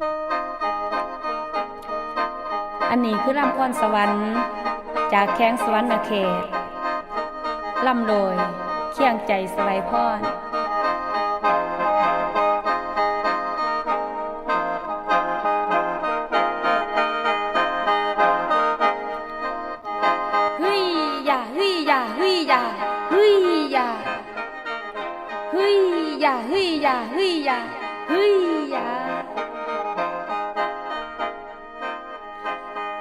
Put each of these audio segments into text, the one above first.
อันนี้คือลำพรสวรรค์ จากแข้งสวรรค์เขตลำโดยเคียงใจสไลยพรเฮ้ยเฮีย่าเฮ้ยอย่า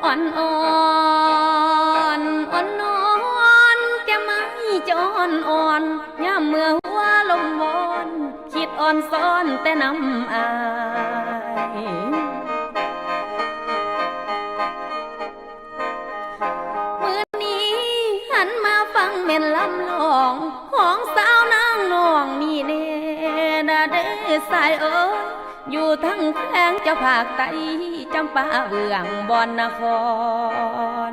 อ่อย่าเฮ้ยอย่าเฮ้ยอนอ่อนอ่อนอ่อนแกไม่จอนอ่อนย่ามเมื่อหัวลมวอนคิดอ่อนซ้อนแต่น้ำอายมือนี้หันมาฟังเม่นลำลอง ของสาวนางนองนี่เน่นาเด้สายเอ้ อยู่ทั้งแข้งเจ้าภาคไตจำปาเอืองบอนนคร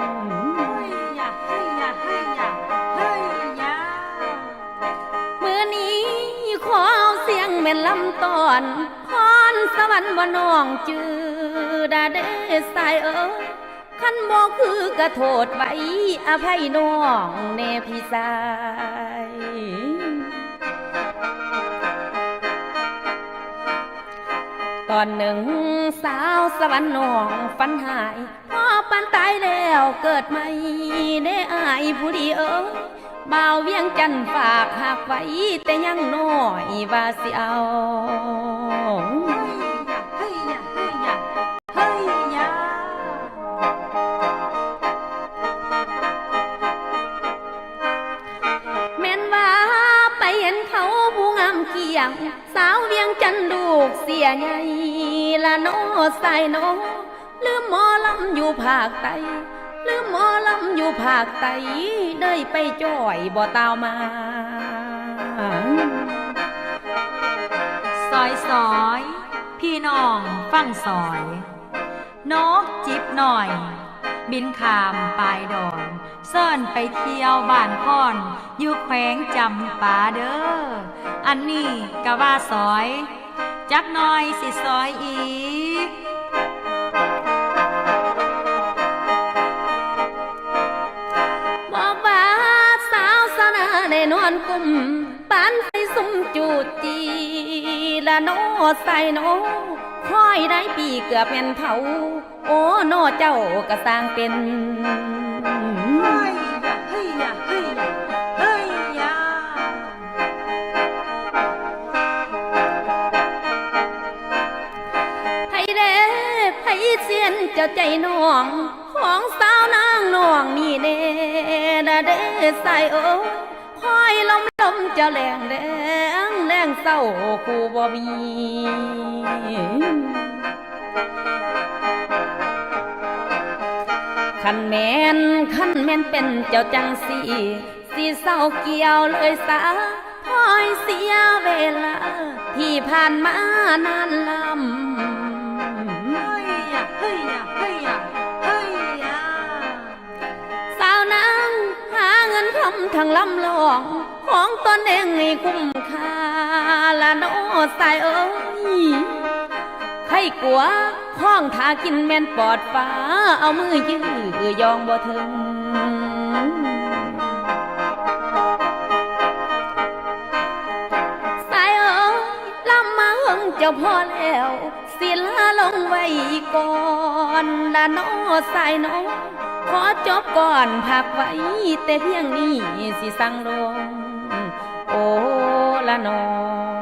มือนี้ขอเอาเสียงแม่นลำตอนพรสวรรค์บ่น้องจือดาเดสายเอ้ยคันบ่คือกระโทษไว้อภัยน้องแน่พี่สาย อนหนึ่งสาวสวรรค์น้องฟันหายพ่อปันตายแล้วเกิดใหม่ได้อายผู้ดีเอ้ยบ่าวเวียงจันฝากหักไว้แต่ยังน้อยว่าสิเอาียง สาวเวียงจันลูกเสียใหญ่ละโนใส่โนลืมหมอลำอยู่ภาคใต้ลืมหมอลำอยู่ภาคใต้ได้ไปจ่อยบ่ตาวมาซอยซอย พี่น้องฟังซอย นกจิบหน่อย บินขามปลายดอนซ่อนไปเที่ยวบ้านพอนอยู่แขวงจำปาเด้อ อันนี้กะว่าซอย จักหน่อยสิซอยอีกบอกว่าสาวสนาในนอนกุม ปานไปสุมจูจีละโนใส่โนคอยได้ปีเกือบเป็นเท่าโอ้โนเจ้าก็สร้างเป็นไผเด้ไผเสียนเจ้าใจน้องของสาวนางน้องนี่เด้นะเด้ใส่โอ้คอยลม จ้าแรงแดงแรงเศร้าคู่บ่มีขันแมนขันแมนเป็นเจ้าจังสีสีเศร้าเกี่ยวเลยสาพอยเสียเวลา ที่ผ่านมานานลำสาวนางหาเงินทำทางลำลอง ของตนเองให้คุ้มค่าละโนสายเอ้ยใครกลัวห้องทากินแม่นปอดฟ้า เอามือยื้อยองบ่ถึงสายเอ้ยลำมาหึงเจ้าพ่อแล้วสิลาลงไว้ก่อนละโนสายโนขอจบก่อนพักไว้ แต่เพียงนี้สิสั่งลง la noche.